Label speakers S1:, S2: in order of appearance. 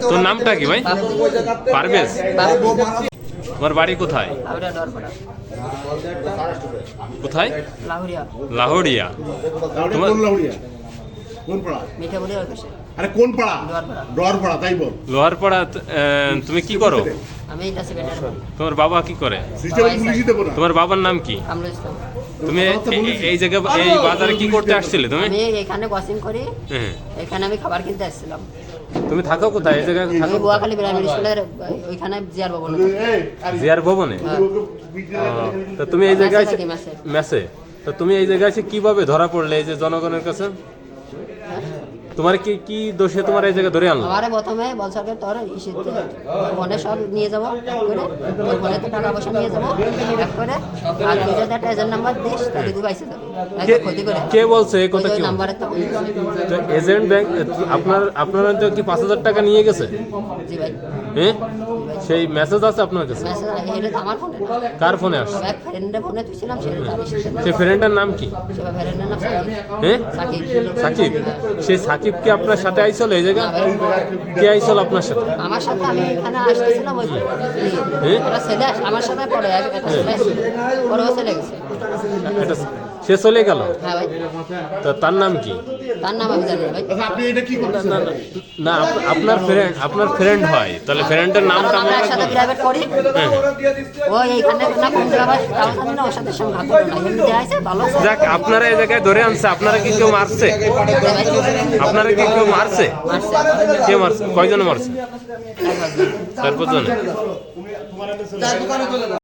S1: তোর নামটা কি ভাই? পারভেজ। তোমার বাড়ি কোথায়? কোথায়? লাহোরিয়া। তোমার-
S2: কোন পাড়া?
S3: মিঠা বলি ওর পাশে।
S2: আরে কোন পাড়া?
S3: ডরপাড়া।
S2: তাই বল।
S1: লোহারপাড়া তুমি কি করো?
S3: আমি
S1: তোমার বাবা কি করে? তোমার বাবার নাম কি? তুমি এই জায়গা এই বাজারে কি করতে আসছিলে তুমি?
S3: আমি এখানে ওয়াশিং করি।
S1: হ্যাঁ।
S3: এখানে আমি খাবার কিনতে আসছিলাম।
S1: তুমি থাকো কোথায়? এই জায়গায় থাকো
S3: বোয়াখালী প্রাইমারি স্কুলের ওইখানে জিয়ার ভবনে
S1: জিয়ার ভবনে? তো তুমি এই জায়গায়
S3: মেসে
S1: তো তুমি এই জায়গায় কীভাবে ধরা পড়লে এই যে জনগণের কাছে? তোমার কি কি দোষে তোমার এই জায়গায় ধরে আনলো?
S3: আমারে প্রথমে বলছে কি তোর ইসিতে ফোনে সব নিয়ে যাব করে। তোর ফোনে তো টাকা পয়সা নিয়ে যাব এক করে। আর তুই যদি একটা এজেন্ট নাম্বার দিস তাহলে তুই পাইছে যাবি। ক্ষতি করে।
S1: কে বলছে? এই কথা কি
S3: নাম্বারে তো
S1: এজেন্ট ব্যাংক আপনার আপনারা তো কি পাঁচ হাজার টাকা নিয়ে গেছে?
S3: জি ভাই।
S1: হ্যাঁ সেই মেসেজ আছে আপনার কাছে?
S3: মেসেজ এটা আমার ফোনে।
S1: কার ফোনে আসছে?
S3: এক ফ্রেন্ডের ফোনে তুলছিলাম
S1: সেই ফ্রেন্ডের নাম কি?
S3: সেটা ফ্রেন্ডের নাম সাকিব।
S1: হ্যাঁ
S3: সাকিব।
S1: সাকিব? সেই সাকিব কি আপনার সাথে আইসল এই জায়গা? কে আইসল আপনার সাথে?
S3: আমার সাথে আমি এখানে আসতেছিলাম ওই
S1: হ্যাঁ?
S3: একটা ছেলে আমার সাথে পড়ে এক- একটা ছেলে। পরে ও চলে গেছে।
S1: এটা সে চলে গেল?
S3: হ্যাঁ ভাই।
S1: তো তার নাম কি?
S3: তার নাম আমি জানি না ভাই।
S2: আচ্ছা, আপনি এটা কি
S1: না আপ- আপনার ফ্রেন্ড আপনার ফ্রেন্ড হয়। তাহলে ফ্রেন্ডের নামটা
S3: কারণ আমরা একসাথে প্রাইভেট করি।
S1: হ্যাঁ।
S3: ও এইখানে না কোন জায়গা ভাই তাও জানি না ওর সাথে হাত ধরে না এমনি আছে ভালো
S1: যাক আপনারা এই জায়গায় ধরে আনছে। আপনারা কি কেউ মারছে?
S3: ভাই,
S1: আপনারা কি কেউ
S3: মারছে।
S1: কে মারছে? কয়জনে মারছে? চার পাঁচজনে